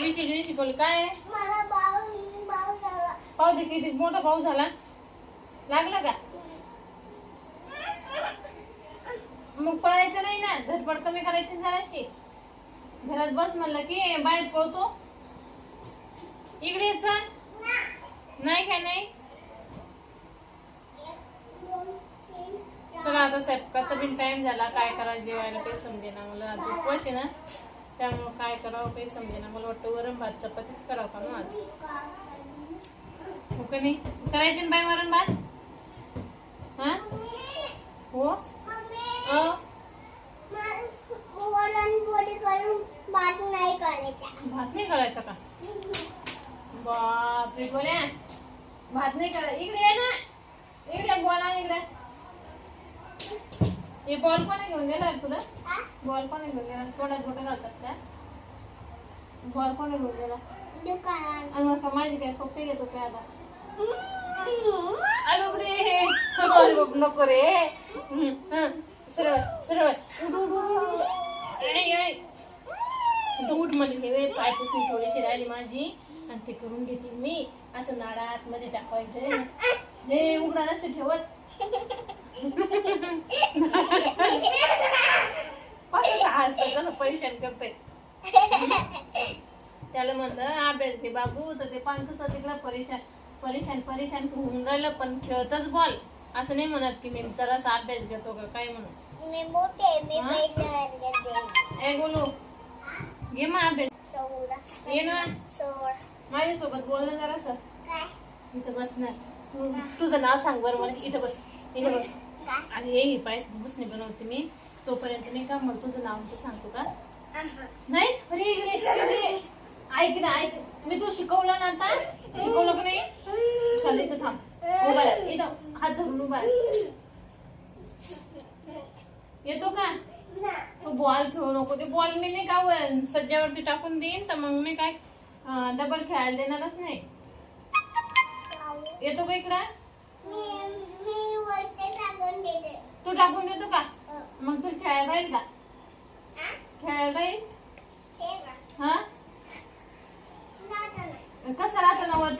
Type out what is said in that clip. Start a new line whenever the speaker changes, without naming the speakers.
ABCD शिकवली काय पाहू दे किती मोठा पाऊस झाला. लागला का? मग पळायचं नाही ना. धडपड कमी करायची जराशी. घरात बस म्हणलं की बाहेर पळतो. इकडे चल. नाही काय नाही? चला आता स्वयंपाकाचा बिन टाइम झाला. काय करा जेवायला काही समजेना. मला आज उपवास आहे ना. त्यामुळं काय करावं काही समजेना. मला वाटतं वरण भात चपातीच करावं का आज? हो का नाही? करायची ना बाई वरण भात? हा? हो? अ?
वरण करून भात नाही करायचा
भात नाही करायचा का? बापरे बोल्या. भात नाही करा इकडे ये ना. इकडे बोला इकडे. हे बॉल कोणी घेऊन गेला तुला बॉल कोणी घेऊन गेला तोंडात बोटं घालतात त्या बॉल कोणी घेऊन गेला
दुकानात
आणि मग का माझी काय पप्पी घेतो काय आता? अरे बाप नको रे. हम्म, सरळ सरळ उठ उठमध्ये ठेवे पाय पुसणी थोडीशी राहिली माझी. आणि ते करून घेते मी. असं नाडात मध्ये टाकायचं हे उघडा नसते ठेवत. कसं परेशान करते त्याला म्हणलं अभ्यास घे बाबू तर ते पान कसं तिकडं परेशान परेशान परेशान होऊन राहिलं पण खेळतच बॉल. असं नाही म्हणत की मी जरासा अभ्यास घेतो का काय म्हणत
मी मोठे मी? पहिलं घेते
ए बोलू घे मग अभ्यास.
चौदा.
ये ना.
सोळा.
माझ्यासोबत बोल ना जरासं.
काय?
इथं बस ना तू तुझं नाव सांग बरं मला. इथं बस इथं बस. आणि ही पाय बसणे बनवते मी. तोपर्यंत नाही का मग तुझं नाव तर सांगतो का. नाही अरे इकडे. ऐक ना ऐक. मी तू शिकवलं ना आता? शिकवलं का नाही? चल इथं थांब. उभा राहा. इथं हात धरून उभा राहा. येतो का. तो बॉल खेळू नको. ते बॉल मी नाही का वर सज्जावरती टाकून देईन तर मग मी काय डबल खेळायला देणारच नाही. येतो का इकडं? तू टाकून देतो का? मग तू खेळायला राहील का? खेळायला राहील